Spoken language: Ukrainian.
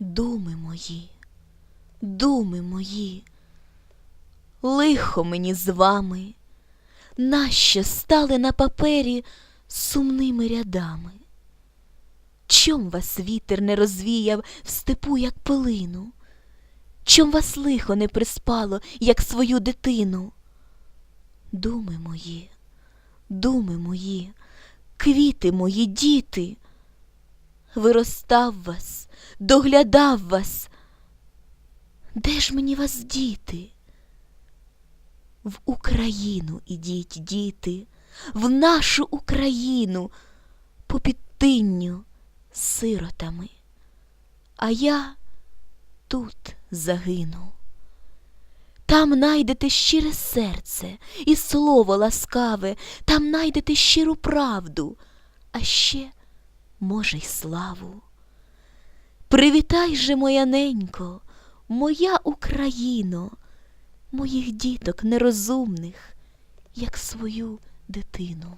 Думи мої, думи мої, лихо мені з вами, нащо стали на папері сумними рядами? Чом вас вітер не розвіяв в степу, як пилину? Чом вас лихо не приспало, як свою дитину? Думи мої, думи мої, квіти мої, діти, виростав вас, доглядав вас. Де ж мені вас діти? В Україну ідіть, діти, в нашу Україну по підтинню сиротами, а я тут загину. Там найдете щире серце і слово ласкаве, там найдете щиру правду, а ще, може, й славу. Привітай же, моя ненько, моя Україно, моїх діток нерозумних, як свою дитину.